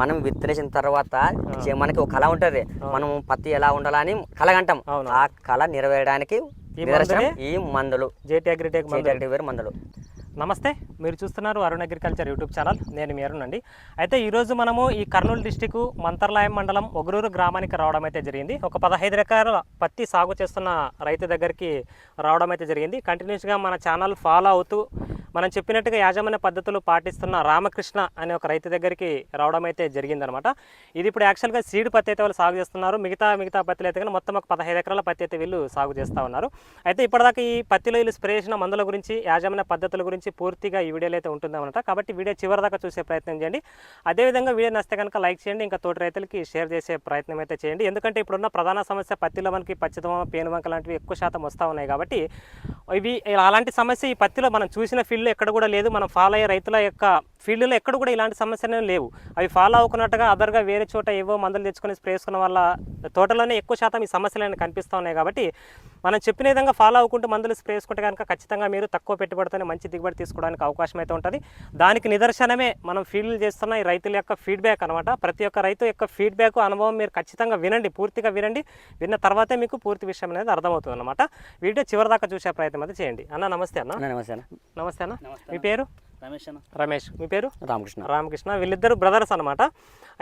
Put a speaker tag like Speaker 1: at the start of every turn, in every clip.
Speaker 1: మనం విత్తనేసిన తర్వాత మనకి ఒక కళ ఉంటది. మనం పత్తి ఎలా ఉండాలని కలగంటాం.
Speaker 2: అవును.
Speaker 1: ఆ కళ నెరవేయడానికి
Speaker 2: ఈ మందులే? జేటీ అగ్రిటెక్
Speaker 1: వేరు మందులు.
Speaker 2: నమస్తే. మీరు చూస్తున్నారు అరుణ్ అగ్రికల్చర్ యూట్యూబ్ ఛానల్. నేను మీ అరుణ్ అండి. అయితే ఈరోజు మనము ఈ కర్నూలు డిస్టిక్ మంతర్లాయం మండలం ఒగరూరు గ్రామానికి రావడం అయితే జరిగింది. ఒక పదహైదు రకాల పత్తి సాగు చేస్తున్న రైతు దగ్గరికి రావడం అయితే జరిగింది. కంటిన్యూస్గా మన ఛానల్ ఫాలో అవుతూ మనం చెప్పినట్టుగా యాజమాన్య పద్ధతులు పాటిస్తున్న రామకృష్ణ అనే ఒక రైతు దగ్గరికి రావడం అయితే జరిగిందనమాట ఇది ఇప్పుడు యాక్చువల్గా సీడ్ పత్తి అయితే వాళ్ళు సాగు చేస్తున్నారు. మిగతా మిగతా పత్తిలు అయితే కానీ మొత్తం ఒక పదహైదు ఎకరాల పత్తి అయితే వీళ్ళు సాగు చేస్తూ ఉన్నారు. అయితే ఇప్పటిదాకా ఈ పత్తిలో వీళ్ళు స్ప్రే చేసిన మందుల గురించి యాజమాన్య పద్ధతుల గురించి పూర్తిగా ఈ వీడియోలో అయితే ఉంటుందన్నమాట. కాబట్టి వీడియో చివరి దాకా చూసే ప్రయత్నం చేయండి. అదేవిధంగా వీడియో నచ్చితే కనుక లైక్ చేయండి ఇంకా తోటి రైతులకి షేర్ చేసే ప్రయత్నం అయితే చేయండి. ఎందుకంటే ఇప్పుడున్న ప్రధాన సమస్య పత్తిలో మనకి పచ్చిదమ పేనువంక లాంటివి ఎక్కువ శాతం వస్తూ ఉన్నాయి కాబట్టి ఇవి అలాంటి సమస్య ఈ పత్తిలో మనం చూసిన ఫీల్డ్లో ఎక్కడ కూడా లేదు. మనం ఫాలో అయ్యే రైతుల యొక్క ఫీల్డ్లో ఎక్కడ కూడా ఇలాంటి సమస్యలు లేవు. అవి ఫాలో అవుకున్నట్టుగా అదర్గా వేరే చోట ఏవో మందులు తెచ్చుకొని స్ప్రే చేసుకున్న వల్ల తోటలోనే ఎక్కువ శాతం ఈ సమస్యలు అనేవి కనిపిస్తూ ఉన్నాయి కాబట్టి మనం చెప్పిన విధంగా ఫాలో అవ్వకుంటూ మందులు స్ప్రే చేసుకుంటే కనుక ఖచ్చితంగా మీరు తక్కువ పెట్టుబడితోనే మంచి దిగుబడి తీసుకోవడానికి అవకాశం అయితే ఉంటుంది. దానికి నిదర్శనమే మనం ఫీల్డ్ చేస్తున్న ఈ రైతుల యొక్క ఫీడ్బ్యాక్ అనమాట ప్రతి ఒక్క రైతు యొక్క ఫీడ్బ్యాక్ అనుభవం మీరు ఖచ్చితంగా వినండి పూర్తిగా వినండి. విన్న తర్వాతే మీకు పూర్తి విషయం అనేది అర్థమవుతుంది అనమాట వీడియో చివరిదాకా చూసే ప్రయత్నం అయితే చేయండి. అన్న నమస్తే అన్న.
Speaker 1: అన్న నమస్తే అన్న.
Speaker 2: నమస్తే అన్న. మీ పేరు?
Speaker 3: రమేష్ అన్న.
Speaker 2: రమేష్. మీ పేరు?
Speaker 1: రామకృష్ణ.
Speaker 2: రామకృష్ణ. వీళ్ళిద్దరు బ్రదర్స్ అనమాట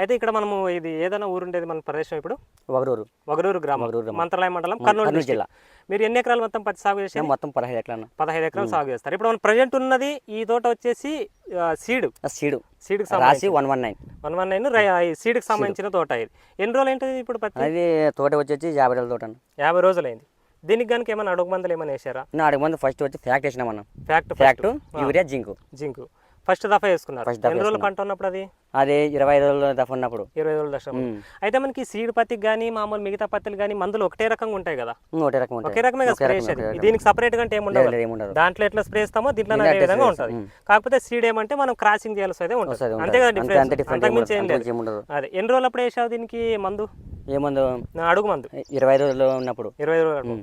Speaker 2: అయితే ఇక్కడ మనము ఇది ఏదైనా ఊరుండేది మన ప్రదేశం ఇప్పుడు?
Speaker 1: ఒకరూరు
Speaker 2: వగరూరు గ్రామం.
Speaker 1: వగరూరు గ్రామం.
Speaker 2: మంత్రాలయం మండలం కర్నూలు జిల్లా. మీరు ఎన్ని ఎకరాలు మొత్తం పత్తి సాగు చేసి
Speaker 1: మొత్తం పదహైదు ఎకరాలు.
Speaker 2: పదహైదు ఎకరాలు సాగు చేస్తారు. ఇప్పుడు మన ప్రజెంట్ ఉన్నది ఈ తోట వచ్చేసి సీడ్.
Speaker 1: సీడు.
Speaker 2: సీడ్కి
Speaker 1: రాసి one one nine.
Speaker 2: One one nine సీడ్కి సంబంధించిన తోట ఇది. ఎన్ని రోజులు ఏంటిది ఇప్పుడు పత్తి?
Speaker 1: అది తోట వచ్చేసి యాభై రోజుల తోట.
Speaker 2: యాభై రోజులైంది దీనికి కనుక ఏమైనా అడుగు మందులు ఏమైనా వేసారా
Speaker 1: నా అడుగు మంది ఫస్ట్ వచ్చి ఫ్యాక్ట్ వేసినాం మనం
Speaker 2: FACT
Speaker 1: FACT urea zinc.
Speaker 2: Zinc. First దఫా వేసుకున్నారు. ఎన్ని రోజులు పంట ఉన్నప్పుడు అది?
Speaker 1: అది ఇరవై ఐదు రోజుల దఫా ఉన్నప్పుడు.
Speaker 2: ఇరవై రోజుల దశ. అయితే మనకి సీడ్ పత్తికి కానీ మామూలు మిగతా పత్తిలు కానీ మందులు ఒకటే రకంగా ఉంటాయి కదా?
Speaker 1: ఒకటే రకం
Speaker 2: ఒకే రకమే స్ప్రే. దీనికి
Speaker 1: సపరేట్గా ఏముండదు.
Speaker 2: దాంట్లో ఎట్లా స్ప్రే ఇస్తామో దీంట్లో అదే విధంగా ఉంటుంది. కాకపోతే సీడ్ ఏమంటే మనం క్రాసింగ్ చేయాల్సి అయితే ఉంటుంది. అంతే కదా డిఫరెన్స్ అంతకుమించి ఏం లేదు. అదే ఎన్ని రోజులు అప్పుడు వేసావు దీనికి మందు?
Speaker 1: ఏముందో
Speaker 2: నా అడుగు మందు.
Speaker 1: ఇరవై రోజులు ఉన్నప్పుడు.
Speaker 2: ఇరవై రోజులు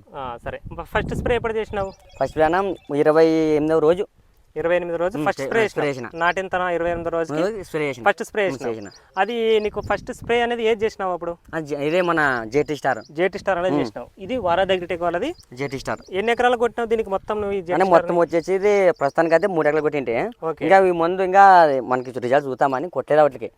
Speaker 2: సరే. ఫస్ట్ స్ప్రే ఎప్పుడు చేసినావు?
Speaker 1: ఫస్ట్ ప్లానం ఇరవై ఎనిమిదవ రోజు.
Speaker 2: ఇరవై ఎనిమిది రోజు ఫస్ట్ స్ప్రే నాటిన తన ఇరవై ఎనిమిది రోజుకి
Speaker 1: స్ప్రే
Speaker 2: ఫస్ట్ స్ప్రే చేసిన. అది నీకు ఫస్ట్ స్ప్రే అనేది ఏది చేసినావు అప్పుడు?
Speaker 1: ఇదే మన జేటీ స్టార్.
Speaker 2: జేటీ స్టార్ అనేది చేసినావు. ఇది వారా దగ్గర వాళ్ళది
Speaker 1: జేటీ స్టార్.
Speaker 2: ఎన్ని ఎకరాలు కొట్టినావు దీనికి మొత్తం నువ్వు
Speaker 1: మొత్తం వచ్చేసి ఇది ప్రస్తుతానికి అయితే మూడు ఎకరాలు కొట్టింటే. ఇంకా ఈ ముందు ఇంకా మనకి రిజల్ట్ చూద్దామని కొట్టలేదు వాటికి.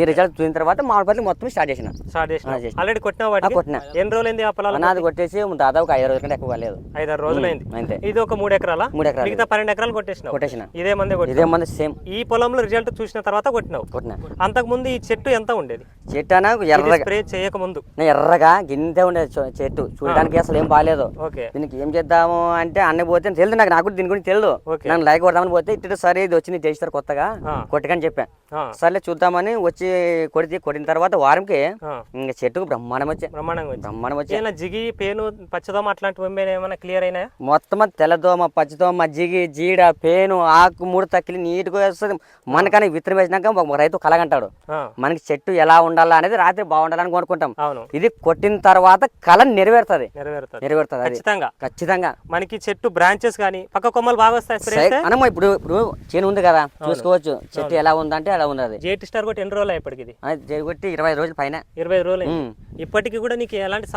Speaker 1: ఈ రిజల్ట్ చూసిన తర్వాత మామిడి పత్తి మొత్తం స్టార్ట్ చేసిన.
Speaker 2: స్టార్ట్ చేసిన. ఆల్రెడీ కొట్టినావు వాటికి?
Speaker 1: కొట్టినా.
Speaker 2: ఎన్ని రోజులైంది ఆ పొలాలు
Speaker 1: నాది కొట్టేసి దాదాపు ఐదు రోజుల కంటే ఎక్కువ కాలేదు.
Speaker 2: ఐదారు రోజులైంది.
Speaker 1: అంతే.
Speaker 2: ఇది ఒక మూడు ఎకరాల?
Speaker 1: మూడు ఎకరాలు.
Speaker 2: మిగతా పన్నెండు ఎకరాలు కొట్టేసినావు.
Speaker 1: కొట్టేసిన.
Speaker 2: ఇదే మందే
Speaker 1: ఇదే మంది సేమ్.
Speaker 2: ఈ పొలంలో రిజల్ట్ చూసిన తర్వాత కొట్టినావు?
Speaker 1: కొట్టిన.
Speaker 2: అంతకు ముందు ఈ చెట్టు ఎంత ఉండేది?
Speaker 1: చెట్టు అన్న ఎర్రగా.
Speaker 2: స్ప్రే చేయక ముందు
Speaker 1: ఎర్రగా గింతే ఉండేది చె- చెట్టు. చూడడానికి అసలు ఏం బాగాలేదు
Speaker 2: ఓకే.
Speaker 1: దీనికి ఏం చేద్దాము అంటే అన్ని పోతే తెలియదు నాకు. నాకు కూడా దీని గురించి తెలియదు. నన్ను లైక్ కొడదామని పోతే ఇటు సరే ఇది వచ్చింది చేస్తారు కొత్తగా.
Speaker 2: ఆ.
Speaker 1: కొట్టకని చెప్పా.
Speaker 2: ఆ,
Speaker 1: సర్లే చూద్దామని వచ్చి కొడితే కొట్టిన తర్వాత వారంకి
Speaker 2: ఆ,
Speaker 1: ఇంకా చెట్టుకు బ్రహ్మాండం వచ్చాయి
Speaker 2: బ్రహ్మాండంగా వచ్చింది.
Speaker 1: బ్రహ్మాండం
Speaker 2: ఏమైనా జిగి పేను పచ్చదోమ అట్లాంటివి ఏమైనా క్లియర్ అయినాయా?
Speaker 1: మొత్తం తెల్లదోమ పచ్చిదోమ జిగి జీడ పేను ఆకు మూడు తక్కిలి నీట్గా వస్తుంది. మనకని విత్తనం వేసినాక ఒక రైతు కలగంటాడు. మనకి చెట్టు ఎలా ఉండాలా అనేది రాత్రి బాగుండాలని
Speaker 2: అవును.
Speaker 1: ఇది కొట్టిన తర్వాత కళ నెరవేరుతుంది.
Speaker 2: నెరవేరుతుంది. ఖచ్చితంగా.
Speaker 1: ఖచ్చితంగా.
Speaker 2: మనకి చెట్టు బ్రాంచెస్ కానీ పక్క కొమ్మలు బాగా వస్తాయి
Speaker 1: అనమ్మ ఇప్పుడు ఇప్పుడు చేను ఉంది కదా చూసుకోవచ్చు. చెట్టు ఎలా ఉందంటే అలా ఉంది
Speaker 2: జేటి స్టార్ కొట్టి ఎన్ని రోజులు ఇప్పటికి ఇది?
Speaker 1: జరగొట్టి ఇరవై రోజుల పైన.
Speaker 2: ఇరవై రోజులు. ఇప్పటికి కూడా నీకు ఎలాంటి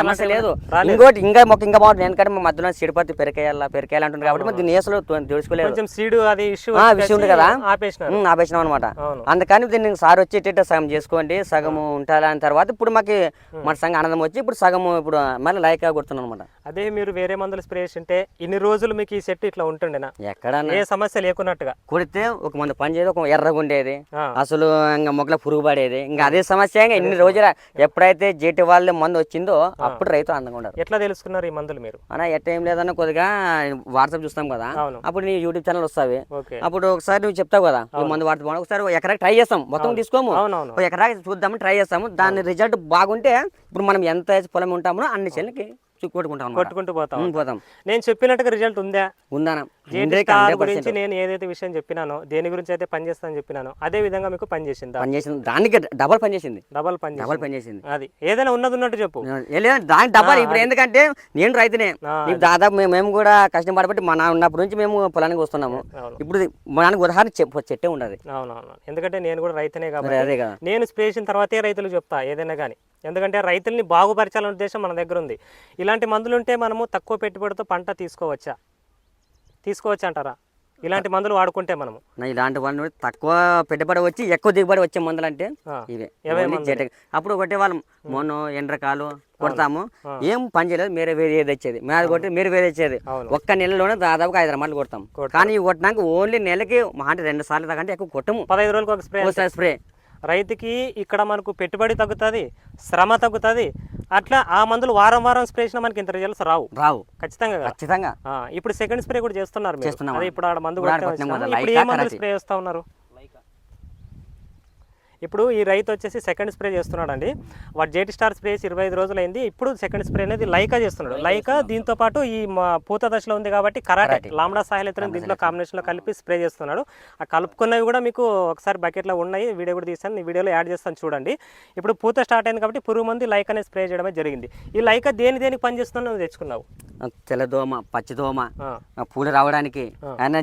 Speaker 1: సమస్య లేదు. ఇంకోటి ఇంకా మొక్క ఇంకా బాగుంటుంది ఎందుకంటే మా మధ్యలో సిడిపత్తి పెరికేయాలా పెరికేయాలి అంటుంది కాబట్టి దీన్ని
Speaker 2: కొంచెం సీడు అది ఇష్యూ
Speaker 1: ఆ, విషయం ఉంది కదా.
Speaker 2: ఆపేసినారు.
Speaker 1: ఉమ్, ఆపేసినాం అనమాట అందుకని దీన్ని సార్ వచ్చి ఇట్ట సగం చేసుకోండి సగం ఉంటారని తర్వాత ఇప్పుడు మాకు మన సంగ ఆనందం వచ్చి ఇప్పుడు సగం ఇప్పుడు మళ్ళీ లైక్ కొడుతున్నాం అనమాట
Speaker 2: అదే మీరు వేరే మందులు స్ప్రే చేసింటే ఇన్ని రోజులు మీకు ఈ సెట్ ఇట్లా ఉంటుండేనా?
Speaker 1: ఎక్కడన్నా
Speaker 2: ఏ సమస్య లేకున్నట్టుగా.
Speaker 1: కొడితే ఒక మంది పని చేయదు ఒక ఎర్రగా ఉండేది. అసలు ఇంకా మొక్కల పురుగు పడేది. ఇంకా అదే సమస్య ఇంకా ఇన్ని రోజుల ఎప్పుడైతే జేటి వాళ్ళ మందు వచ్చిందో అప్పుడు రైతు అందంగా ఉండరు.
Speaker 2: ఎట్లా తెలుసుకున్నారు ఈ మందులు మీరు?
Speaker 1: అన్న ఎట్ట ఏం లేదన్న కొద్దిగా వాట్సాప్ చూస్తాం కదా. అప్పుడు నీ యూట్యూబ్ ఛానల్ వస్తావి. అప్పుడు ఒకసారి నువ్వు చెప్తావు కదా మందు వాడుతూ ఒకసారి ఒక ఎకరాకి ట్రై చేస్తాం. మొత్తం తీసుకోము. ఎకరాకి చూద్దాము ట్రై చేస్తాము. దాని రిజల్ట్ బాగుంటే ఇప్పుడు మనం ఎంత పొలం ఉంటామో అన్ని చెల్లికి కొట్టుకుంటాం.
Speaker 2: కొట్టుకుంటూ పోతాం.
Speaker 1: పోతాం.
Speaker 2: నేను చెప్పినట్టుగా రిజల్ట్ ఉందా?
Speaker 1: ఉందానా
Speaker 2: గురించి నేను ఏదైతే విషయం చెప్పినానో దేని గురించి అయితే పని చేస్తానని చెప్పినానో అదే విధంగా మీకు పని చేసిందా
Speaker 1: పనిచేసింది. దానికి డబల్ పని చేసింది.
Speaker 2: డబల్ పని.
Speaker 1: డబల్ పని చేసింది.
Speaker 2: అది. ఏదైనా ఉన్నది ఉన్నట్టు చెప్పు.
Speaker 1: దానికి డబల్. ఇప్పుడు ఎందుకంటే నేను రైతునే. దాదాపు మేము కూడా కష్టపడబట్టి మా నాన్న ఉన్నప్పటి నుంచి మేము పొలానికి వస్తున్నాము. ఇప్పుడు మా నాన్నకి ఉదాహరణ చెట్టే ఉండదు.
Speaker 2: అవునవును. ఎందుకంటే నేను కూడా రైతునే కాబట్టి నేను స్ప్రే చేసిన తర్వాతే రైతులకు చెప్తా ఏదైనా కానీ. ఎందుకంటే రైతుల్ని బాగుపరచాలనే ఉద్దేశం మన దగ్గర ఉంది. ఇలాంటి మందులు ఉంటే మనము తక్కువ పెట్టుబడితో పంట తీసుకోవచ్చా? తీసుకోవచ్చా అంటారా ఇలాంటి మందులు వాడుకుంటే మనము.
Speaker 1: ఇలాంటి వాళ్ళు తక్కువ పెట్టుబడి వచ్చి ఎక్కువ దిగుబడి వచ్చే మందులు అంటే ఇవే. అప్పుడు కొట్టే వాళ్ళం. మొన్న ఎండ్రకాలు కొడతాము. ఏం పని చేయలేదు మీరే వేరే ఏది వచ్చేది మేము కొట్టి మీరు వేరే వచ్చేది ఒక్క నెలలోనే దాదాపుగా ఐదు రమాలు కొడతాం. కానీ ఇవి కొట్టినాక ఓన్లీ నెలకి మా అంటే రెండు సార్లు దాకంటే ఎక్కువ కొట్టము.
Speaker 2: పదహైదు రోజులకు ఒక స్ప్రే
Speaker 1: స్ప్రే.
Speaker 2: రైతుకి ఇక్కడ మనకు పెట్టుబడి తగ్గుతుంది శ్రమ తగ్గుతుంది అట్లా ఆ మందులు వారం వారం స్ప్రే చేసినా మనకి ఇంత రిజల్ట్స్ రావు
Speaker 1: రావు
Speaker 2: ఖచ్చితంగా.
Speaker 1: ఖచ్చితంగా
Speaker 2: ఆ, ఇప్పుడు సెకండ్ స్ప్రే కూడా చేస్తున్నారు.
Speaker 1: చేస్తున్నాం.
Speaker 2: ఇప్పుడు ఆడ మందు
Speaker 1: ఇప్పుడు
Speaker 2: ఏ మందులు. స్ప్రే చేస్తా ఉన్నారు ఇప్పుడు ఈ రైతు వచ్చేసి సెకండ్ స్ప్రే చేస్తున్నాడు అండి వాడు జేటి స్టార్ స్ప్రే చేసి ఇరవై ఐదు రోజులు అయింది ఇప్పుడు సెకండ్ స్ప్రే అనేది లైకా చేస్తున్నాడు. లైకా దీంతో పాటు ఈ పూత దశలో ఉంది కాబట్టి కరాటే. లాంబడా సాయలిత్రం దీంట్లో కాంబినేషన్లో కలిపి స్ప్రే చేస్తున్నాడు. ఆ కలుపుకున్నవి కూడా మీకు ఒకసారి బకెట్లో ఉన్నాయి. వీడియో కూడా తీస్తాను ఈ వీడియోలో యాడ్ చేస్తాను చూడండి. ఇప్పుడు పూత స్టార్ట్ అయింది కాబట్టి పురుగు మంది లైక్ అనేది స్ప్రే చేయడమే జరిగింది. ఈ లైకా దేని దేనికి పని చేస్తున్నా నువ్వు తెచ్చుకున్నావు?
Speaker 1: తెల్లదోమ పచ్చిదోమ పూలు రావడానికి. ఆయన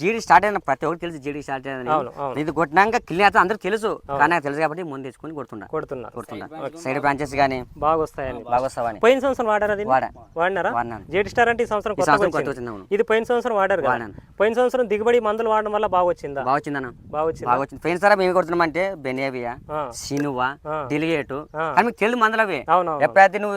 Speaker 1: జీడి స్టార్ట్ అయిన ప్రతి ఒక్కరు తెలుసు జీడి స్టార్ట్
Speaker 2: అవును
Speaker 1: ఇది కొట్టినాక కిల్లి అందరూ తెలుసు. కానీ నాకు తెలుసు కాబట్టి ముందు తెచ్చుకొని కొడుతుండా.
Speaker 2: కొడుతున్నారు
Speaker 1: కొడుతుండా. సైడ్ బ్రాంచెస్ కానీ
Speaker 2: బాగా వస్తాయని
Speaker 1: బాగా వస్తావని
Speaker 2: పోయిన సంవత్సరం వాడారా
Speaker 1: వాడా.
Speaker 2: వాడినారా? జేడి స్టార్ అంటే ఈ సంవత్సరం
Speaker 1: కొత్త
Speaker 2: ఇది పోయిన సంవత్సరం వాడారు పోయిన సంవత్సరం దిగుబడి మందులు వాడడం వల్ల బాగా వచ్చిందా
Speaker 1: బాగా వచ్చిందన్న
Speaker 2: బాగా వచ్చిందా
Speaker 1: బాగా వచ్చింది పోయిన సార్ మేము కొడుతున్నామంటే బెనేవియా
Speaker 2: ఆ,
Speaker 1: సినువా. డిలిగేటు. కానీ మీకు తెలియదు మందులు అవి. ఎప్పుడైతే నువ్వు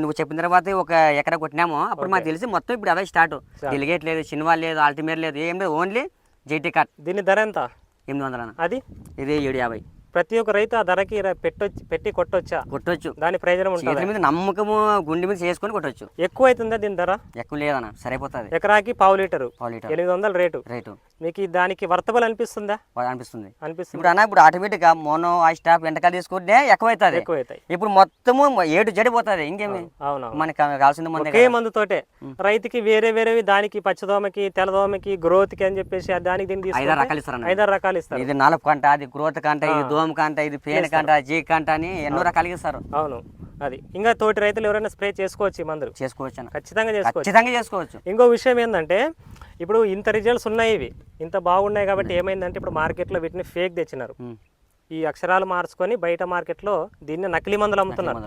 Speaker 1: నువ్వు చెప్పిన తర్వాత ఒక ఎకర కొట్టినామో అప్పుడు మాకు తెలిసి మొత్తం ఇప్పుడు అదే స్టార్ట్. డిలిగేట్ లేదు సినిమా లేదు ఆల్టిమేట్ లేదు ఏం లేదు ఓన్లీ జైటీ కట్.
Speaker 2: దీని ధర ఎంత?
Speaker 1: ఎనిమిది వందల
Speaker 2: అది?
Speaker 1: ఇది ఏడు యాభై.
Speaker 2: ప్రతి ఒక్క రైతు ఆ ధరకి పెట్టొచ్చి పెట్టి కొట్టొచ్చా?
Speaker 1: కొట్టొచ్చు.
Speaker 2: దాని ప్రయోజనం ఉంటుంది?
Speaker 1: మీద నమ్మకము గుండె మీద చేసుకొని కొట్టొచ్చు.
Speaker 2: ఎక్కువ అవుతుందా దీని ధర?
Speaker 1: ఎక్కువ లేదన్న సరిపోతుంది.
Speaker 2: ఎకరాకి పావు లీటరు.
Speaker 1: పావు లీటర్.
Speaker 2: ఎనిమిది వందల రేటు.
Speaker 1: రేటు.
Speaker 2: మీకు దానికి వర్తబుల్ అనిపిస్తుందా?
Speaker 1: అనిపిస్తుంది.
Speaker 2: అనిపిస్తుంది.
Speaker 1: ఇప్పుడు అన్న ఇప్పుడు ఆటోమేటిక్గా మోనో ఆ స్టాప్ వెంటకాలు తీసుకుంటే ఎక్కువ అవుతుంది
Speaker 2: ఎక్కువ అవుతాయి
Speaker 1: ఇప్పుడు మొత్తము ఏడు జడిపోతుంది ఇంకేమి?
Speaker 2: అవునవును.
Speaker 1: మనకి కావాల్సింది ముందే
Speaker 2: ఒకే మందుతోటే. రైతుకి వేరే వేరేవి దానికి పచ్చదోమకి తెల్లదోమకి గ్రోత్కి అని చెప్పేసి దానికి దీన్ని
Speaker 1: ఐదారు రకాలు ఇస్తారు.
Speaker 2: ఐదారు రకాలు ఇస్తారు.
Speaker 1: ఇది నలుపు కంట అది గ్రోత్ కంట ఇది దోమ కంట ఇది పేను కంట జీ కంట అని ఎన్నో రకాలు ఇస్తారు.
Speaker 2: అవును. అది. ఇంకా తోటి రైతులు ఎవరైనా స్ప్రే చేసుకోవచ్చు మందులు?
Speaker 1: చేసుకోవచ్చు
Speaker 2: ఖచ్చితంగా చేసుకోవచ్చు.
Speaker 1: ఖచ్చితంగా చేసుకోవచ్చు.
Speaker 2: ఇంకో విషయం ఏంటంటే ఇప్పుడు ఇంత రిజల్ట్స్ ఉన్నాయి ఇవి. ఇంత బాగున్నాయి కాబట్టి ఏమైందంటే ఇప్పుడు మార్కెట్లో వీటిని ఫేక్ తెచ్చినారు. ఈ అక్షరాలు మార్చుకొని బయట మార్కెట్లో దీన్ని నకిలీ మందులు అమ్ముతున్నారు.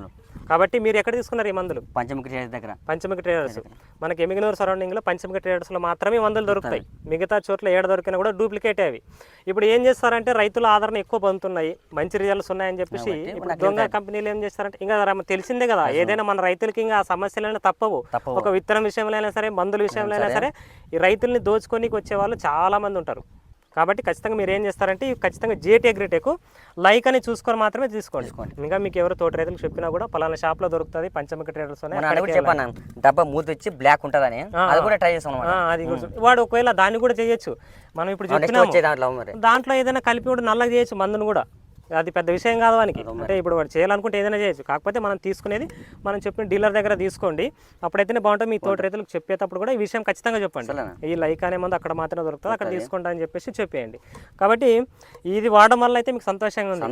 Speaker 2: కాబట్టి మీరు ఎక్కడ తీసుకున్నారు ఈ మందులు?
Speaker 1: పంచముఖి చేతి దగ్గర.
Speaker 2: పంచమిక ట్రేడర్స్. మనకి ఎమిగినూరు సరౌండింగ్లో పంచమిక ట్రేడర్స్లో మాత్రమే మందులు దొరుకుతాయి. మిగతా చోట్ల ఏడ దొరికినా కూడా డూప్లికేట్ అవి. ఇప్పుడు ఏం చేస్తారంటే రైతుల ఆదరణ ఎక్కువ పొందుతున్నాయి. మంచి రిజల్ట్స్ ఉన్నాయని చెప్పేసి ఇప్పుడు దొంగ కంపెనీలు ఏం చేస్తారంటే ఇంకా తెలిసిందే కదా ఏదైనా మన రైతులకి ఇంకా ఆ సమస్యలైనా తప్పవు. ఒక విత్తనం విషయంలో అయినా సరే మందుల విషయంలో అయినా సరే ఈ రైతుల్ని దోచుకోనికి వచ్చే వాళ్ళు చాలా మంది ఉంటారు. కాబట్టి ఖచ్చితంగా మీరు ఏం చేస్తారంటే ఖచ్చితంగా జేటీ అగ్రిటెక్ లైక్ అని చూసుకొని మాత్రమే తీసుకోండి. ఇంకా మీకు ఎవరు తోట రైతులకు చెప్పినా కూడా పలానా షాప్లో దొరుకుతుంది పంచమిక ట్రేడర్స్
Speaker 1: చెప్పాను డబ్బా మూత వచ్చి బ్లాక్ ఉంటుందని అది కూడా ట్రై అనమాట
Speaker 2: అది వాడు ఒకవేళ దాన్ని కూడా చేయొచ్చు. మనం ఇప్పుడు చెప్పినాము.
Speaker 1: దాంట్లో
Speaker 2: ఏదైనా కలిపి కూడా నల్లగా చేయొచ్చు మందును కూడా. అది పెద్ద విషయం కాదు వానికి. అంటే ఇప్పుడు వాడు చేయాలనుకుంటే ఏదైనా చేయొచ్చు. కాకపోతే మనం తీసుకునేది మనం చెప్పిన డీలర్ దగ్గర తీసుకోండి. అప్పుడైతేనే బాగుంటుంది. మీ తోటి రైతులకు చెప్పేటప్పుడు కూడా ఈ విషయం ఖచ్చితంగా చెప్పండి? ఈ లైక్ అనే మందు అక్కడ మాత్రమే దొరుకుతుంది. అక్కడ తీసుకోండి అని చెప్పేసి చెప్పేయండి. కాబట్టి ఇది వాడడం వల్ల అయితే మీకు సంతోషంగా ఉంది.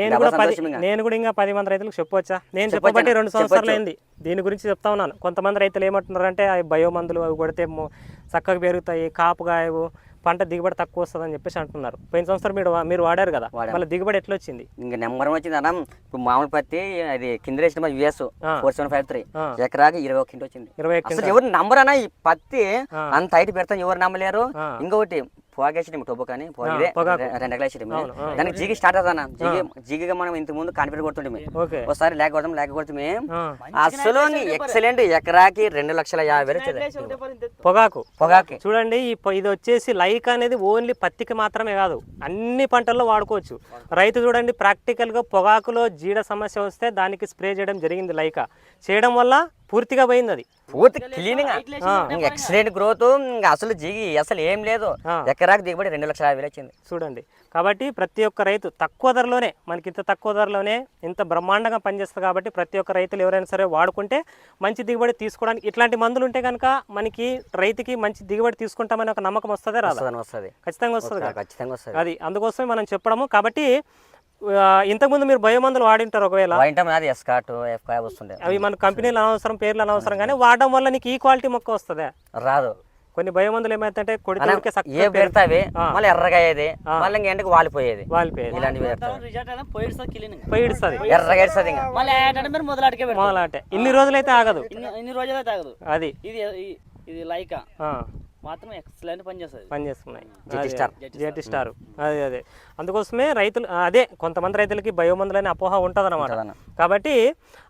Speaker 2: నేను కూడా పది నేను కూడా ఇంకా పది మంది రైతులకు చెప్పవచ్చా నేను చెప్పబట్టి రెండు సంవత్సరాలు అయింది. దీని గురించి చెప్తా ఉన్నాను. కొంతమంది రైతులు ఏమంటున్నారంటే అవి బయో మందులు అవి కొడితే చక్కగా పెరుగుతాయి కాపు కాయవు పంట దిగుబడి తక్కువ వస్తుంది అని చెప్పేసి అంటున్నారు పోయిన సంవత్సరం మీరు మీరు వాడారు కదా
Speaker 1: వాడాం.
Speaker 2: మళ్ళీ దిగుబడి ఎట్లా వచ్చింది
Speaker 1: ఇంకా నెంబర్ వచ్చింది అన్న ఇప్పుడు మామూలు పత్తి అది కింద వేసిన US. Four seven five three. ఎకరాకి ఇరవై ఒక వచ్చింది
Speaker 2: ఇరవై
Speaker 1: ఎవరు నంబర్ అన్న ఈ పత్తి. అంత హైట్ పెడతాం ఎవరు నమ్మలేరు. ఇంకొకటి పొగాకేసి టొబ్బు కానీ రెండు ఎకరాలు
Speaker 2: ఆ.
Speaker 1: దానికి జీగి స్టార్ట్ అవుతాను? జీగి జీగిగా మనం ఇంత ముందు కాన్ఫిడెంట్ కొడుతుంటే
Speaker 2: ఓకే.
Speaker 1: ఒకసారి లేక కొడతాం లేక కొడుతుంది. అసలు ఎక్సలెంట్ ఎకరాకి రెండు లక్షల యాభై వేలు
Speaker 2: పొగాకు.
Speaker 1: పొగాకి.
Speaker 2: చూడండి ఇది వచ్చేసి లైక్ అనేది ఓన్లీ పత్తికి మాత్రమే కాదు అన్ని పంటల్లో వాడుకోవచ్చు. రైతు చూడండి ప్రాక్టికల్గా పొగాకులో జీడ సమస్య వస్తే దానికి స్ప్రే చేయడం జరిగింది లైక. చేయడం వల్ల పూర్తిగా పోయింది అది
Speaker 1: పూర్తి క్లీనింగ్. ఎక్సలెంట్ గ్రోత్ ఇంకా అసలు జిగి అసలు ఏం లేదు. ఎకరాకు దిగుబడి రెండు లక్షల యాభై వచ్చింది.
Speaker 2: చూడండి. కాబట్టి ప్రతి ఒక్క రైతు తక్కువ ధరలోనే మనకి ఇంత తక్కువ ధరలోనే ఇంత బ్రహ్మాండంగా పనిచేస్తుంది కాబట్టి ప్రతి ఒక్క రైతులు ఎవరైనా సరే వాడుకుంటే మంచి దిగుబడి తీసుకోవడానికి ఇట్లాంటి మందులు ఉంటే కనుక మనకి రైతుకి మంచి దిగుబడి తీసుకుంటామని ఒక నమ్మకం వస్తుందే రాదా?
Speaker 1: వస్తుంది.
Speaker 2: ఖచ్చితంగా వస్తుంది.
Speaker 1: ఖచ్చితంగా వస్తుంది.
Speaker 2: అది అందుకోసమే మనం చెప్పడము. కాబట్టి ఇంతకుముందు మీరు బయోమందులు వాడింటారు ఒకవేళ?
Speaker 1: వాయింటాం అది ఎస్కాట్ ఎఫ్కాయ వస్తుండే.
Speaker 2: అవి మన కంపెనీలు అనవసరం పేర్లు అనవసరం కానీ వాడడం వల్ల నీకు ఈ క్వాలిటీ మొక్క వస్తుందా?
Speaker 1: రాదు.
Speaker 2: కొన్ని బయోమందులు ఏమైతే కొడితే
Speaker 1: ఏ పెడతావి. మళ్ళీ ఎర్రగా అయ్యేది మళ్ళీ ఇంక ఎండకు వాలిపోయేది.
Speaker 2: వాలిపోయేది.
Speaker 1: ఇలాంటివి పెడతావి
Speaker 3: రిజల్ట్ అయినా పోయిడుస్తుంది క్లీనింగ్
Speaker 2: పోయి ఇడుస్తుంది
Speaker 1: ఎర్రగా ఇంకా.
Speaker 2: మొదలంటే. ఇన్ని రోజులైతే ఆగదు.
Speaker 3: ఇన్ని ఇన్ని రోజులే తాగదు
Speaker 2: అది.
Speaker 3: ఇది ఇది- లైకా. మాత్రం ఎక్సలెంట్ పని చేస్తుంది.
Speaker 2: పని చేస్తున్నాయి.
Speaker 1: Jetty star.
Speaker 2: JT star. అదే అదే. అందుకోసమే రైతులు అదే కొంతమంది రైతులకి బయోమందులు అనే అపోహ ఉంటుంది
Speaker 1: ఉంటదన్న.
Speaker 2: కాబట్టి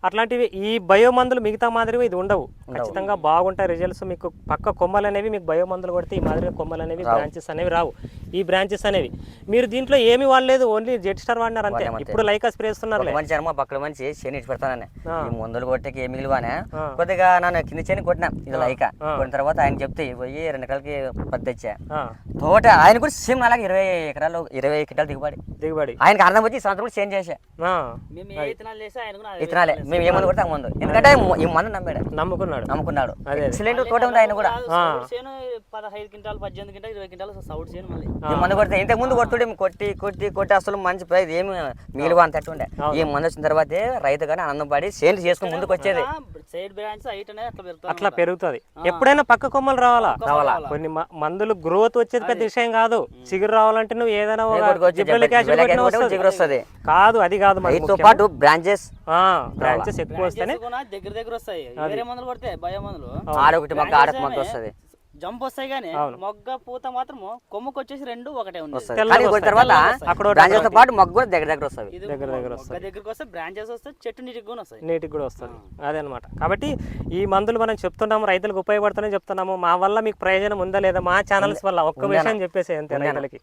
Speaker 2: అట్లాంటివి ఈ బయోమందులు మిగతా మాదిరివి ఇది ఉండవు. ఖచ్చితంగా బాగుంటాయి రిజల్ట్స్. మీకు పక్క కొమ్మలు అనేవి మీకు బయోమందులు కొడితే ఈ మాదిరిగా కొమ్మలు అనేవి బ్రాంచెస్ అనేవి రావు. ఈ బ్రాంచెస్ అనేవి. మీరు దీంట్లో ఏమి వాడలేదు ఓన్లీ జెట్ స్టార్ వాడినారు అంతే. ఇప్పుడు లైకా స్ప్రే ఇస్తున్నారులే
Speaker 1: ఒక మనిషి అనమో పక్కన మనిషి శని పెడతానని. మందులు కొట్టేకి ఏ మిగిలివానే. కొద్దిగా నన్ను కింద చేని కొట్టినా ఇది లైక. కొట్టిన తర్వాత ఆయన చెప్తే పోయి రెండు ఎకరాలకి పత్తి తెచ్చా
Speaker 2: ఆ,
Speaker 1: తోట ఆయన కూడా సేమ్ అలాగే ఇరవై ఎకరాలు ఇరవై క్వింటాలు దిగుబడి.
Speaker 2: దిగుబడి.
Speaker 1: ఆయనకి అర్థం వచ్చి ఈ సంవత్సరం కూడా చేంజ్ చేసా.
Speaker 3: మేము ఇతనాలు చేస్తే ఆయన కూడా
Speaker 1: మేము మందు ఎందుకంటే ఈ మందు నమ్మాడు.
Speaker 2: నమ్ముకున్నాడు.
Speaker 1: నమ్ముకున్నాడు.
Speaker 2: అదే.
Speaker 1: ఎక్సలెంట్ తోట ఉంది ఆయన కూడా.
Speaker 3: పదహైదు క్వింటాలు పద్దెనిమిది క్వింటాలు ఇరవై క్వింటాలు మళ్ళీ.
Speaker 1: మందు కొడితే ఇంతకు ముందు కొట్టుడే కొట్టి కొట్టి కొట్టి అసలు మంచి ప్రైజ్ ఏమి మిగిలివ అంత ఉండే. ఈ మందు వచ్చిన తర్వాతే రైతు కానీ ఆనందం పడి సేల్ చేసుకుని ముందుకు వచ్చేది.
Speaker 3: సైడ్ బ్రాంచ్ హైట్ అనేది అట్లా పెరుగుతుంది
Speaker 2: అట్లా పెరుగుతుంది. ఎప్పుడైనా పక్క కొమ్మలు రావాలా?
Speaker 1: రావాలా.
Speaker 2: కొన్ని మ- మందులు గ్రోత్ వచ్చేది పెద్ద విషయం కాదు. చిగురు రావాలంటే నువ్వు ఏదైనా.
Speaker 1: చిగురు వస్తది.
Speaker 2: కాదు అది కాదు ముఖ్యం.
Speaker 1: పాటు బ్రాంచెస్.
Speaker 2: ఆ బ్రాంచెస్ ఎక్కువ వస్తేనే
Speaker 3: దగ్గర దగ్గర వస్తాయి. వేరే మందులు కొడితే భయ మందులు.
Speaker 1: ఆడొకటి మొక్క ఆడొక మొక్క వస్తుంది.
Speaker 3: జంప్ వస్తాయి కానీ మొగ్గ పూత మాత్రము కొమ్మకు వచ్చేసి రెండు ఒకటే ఉంది.
Speaker 2: వస్తాయి.
Speaker 1: తర్వాత
Speaker 2: అక్కడ
Speaker 1: బ్రాంచెస్తో పాటు మొక్క కూడా దగ్గర దగ్గర వస్తుంది
Speaker 3: ఇది
Speaker 2: దగ్గర దగ్గర
Speaker 3: మొగ్గ దగ్గరకు వస్తే బ్రాంచెస్ వస్తే చెట్టు నీటికి కూడా వస్తాయి.
Speaker 2: నీటికి కూడా వస్తుంది అదే అనమాట కాబట్టి ఈ మందులు మనం చెప్తున్నాము రైతులకు ఉపయోగపడుతూనే చెప్తున్నాము. మా వల్ల మీకు ప్రయోజనం ఉందా లేదా మా ఛానల్స్ వల్ల? ఒక్క విషయం చెప్పేసి అంతే రైతులకి.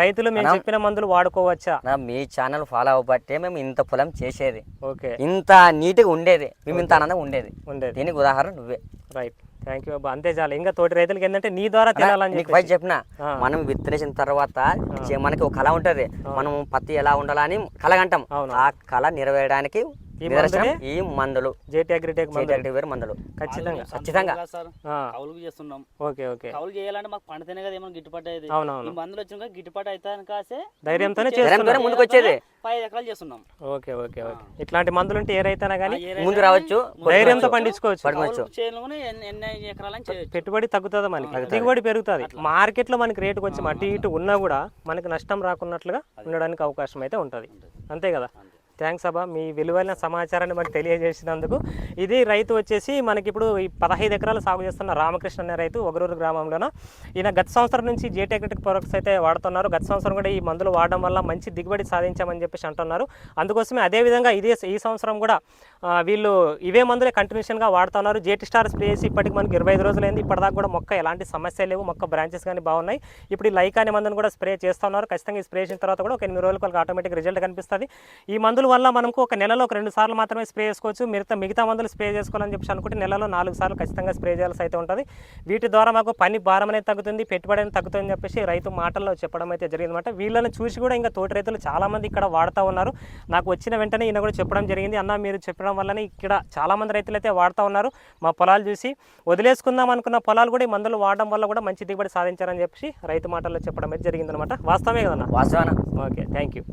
Speaker 2: రైతులు మేము చెప్పిన మందులు వాడుకోవచ్చా?
Speaker 1: నా మీ ఛానల్ ఫాలో అవ్వబట్టే మేము ఇంత పొలం చేసేది.
Speaker 2: ఓకే.
Speaker 1: ఇంత నీట్గా ఉండేది. మేము ఇంత ఆనందంగా ఉండేది.
Speaker 2: ఉండేది.
Speaker 1: దీనికి ఉదాహరణ నువ్వే.
Speaker 2: రైట్. థ్యాంక్ యూ బాబా అంతే చాలు. ఇంకా తోటి రైతులకి ఏంటంటే నీ ద్వారా తినాలని
Speaker 1: నీకు ఫస్ట్ చెప్పిన. మనం విత్తనేసిన తర్వాత మనకి ఒక కళ ఉంటది. మనం పత్తి ఎలా ఉండాలని కలగంటాం.
Speaker 2: అవును.
Speaker 1: ఆ కళ నెరవేయడానికి
Speaker 2: ఈ
Speaker 1: నిదర్శనం ఈ మందులు.
Speaker 2: జేటీ అగ్రిటెక్ మందు
Speaker 1: చేతి వేరు మందులు.
Speaker 2: ఖచ్చితంగా
Speaker 1: ఖచ్చితంగా.
Speaker 3: కౌలుకు చేస్తున్నాం.
Speaker 2: Okay okay.
Speaker 3: కౌలు చేయాలంటే మాకు పండితేనే కదా ఏమైనా గిట్టుబాటు అయ్యేది.
Speaker 2: అవునవును.
Speaker 3: ఈ మందులు వచ్చినాక గిట్టుబాటు అవుతాయని కాసే
Speaker 2: ధైర్యంతోనే
Speaker 1: ధైర్యంతోనే ముందుకు వచ్చేది.
Speaker 3: పది ఎకరాలు చేస్తున్నాం.
Speaker 2: Okay okay okay. ఇట్లాంటి మందులు ఉంటే ఏ రైతైనా కానీ
Speaker 1: ముందు రావచ్చు
Speaker 2: ధైర్యంతో పండించుకోవచ్చు.
Speaker 3: కౌలు ఎన్ని ఎకరాలని చేయొచ్చు.
Speaker 2: పెట్టుబడి తగ్గుతుంది మనకి? దిగుబడి పెరుగుతుంది. మార్కెట్లో మనకి రేటు కొంచెం అటు ఇటు ఉన్నా కూడా మనకి నష్టం రాకున్నట్లుగా ఉండడానికి అవకాశం అయితే ఉంటుంది. అంతే కదా? థ్యాంక్స్ అబ్బా. మీ విలువైన సమాచారాన్ని మాకు తెలియజేసినందుకు. ఇది రైతు వచ్చేసి మనకి ఇప్పుడు ఈ పదహైదు ఎకరాలు సాగు చేస్తున్న రామకృష్ణ అనే రైతు ఒగరూరు గ్రామంలోన. ఈయన గత సంవత్సరం నుంచి జేటెక్టిక్ ప్రొడక్ట్స్ అయితే వాడుతున్నారు. గత సంవత్సరం కూడా ఈ మందులు వాడడం వల్ల మంచి దిగుబడి సాధించామని చెప్పేసి అంటున్నారు. అందుకోసమే అదేవిధంగా ఇదే ఈ సంవత్సరం కూడా వీళ్ళు ఇవే మందులే కంటిన్యూషన్గా వాడుతున్నారు. జేటి స్టార్ స్ప్రే చేసి ఇప్పటికి మనకి ఇరవై ఐదు రోజులైంది. ఇప్పటిదాకా కూడా మొక్క ఎలాంటి సమస్య లేవు. మొక్క బ్రాంచెస్ కానీ బాగున్నాయి. ఇప్పుడు ఈ లైక్ అనే మందును కూడా స్ప్రే చేస్తున్నారు. ఖచ్చితంగా ఈ స్ప్రే చేసిన తర్వాత కూడా ఒక ఎనిమిది రోజులకు వాళ్ళకి ఆటోమేటిక్ రిజల్ట్ కనిపిస్తుంది. ఈ మందులు వల్ల మనకు ఒక నెలలో ఒక రెండు సార్లు మాత్రమే స్ప్రే చేసుకోవచ్చు. మిగతా మిగతా మందులు స్ప్రే చేసుకోవాలని చెప్పి అనుకుంటే నెలలో నాలుగు సార్లు ఖచ్చితంగా స్ప్రే చేయాల్సి అయితే ఉంటుంది. వీటి ద్వారా మాకు పని భారం అనేది తగ్గుతుంది పెట్టుబడి అనేది తగ్గుతుంది అని చెప్పేసి రైతు మాటల్లో చెప్పడం అయితే జరిగిందన్నమాట. వీళ్ళని చూసి కూడా ఇంకా తోటి రైతులు చాలా మంది ఇక్కడ వాడుతూ ఉన్నారు. నాకు వచ్చిన వెంటనే ఈయన కూడా చెప్పడం జరిగింది. అన్న మీరు చెప్పడం వల్లనే ఇక్కడ చాలా మంది రైతులు అయితే వాడుతూ ఉన్నారు. మా పొలాలు చూసి వదిలేసుకుందాం అనుకున్న పొలాలు కూడా ఈ మందులు వాడడం వల్ల కూడా మంచి దిగుబడి సాధించారని చెప్పి రైతు మాటల్లో చెప్పడం అయితే జరిగిందనమాట వాస్తవమే కదన్నా?
Speaker 1: వాస్తవాన
Speaker 2: ఓకే థ్యాంక్ యూ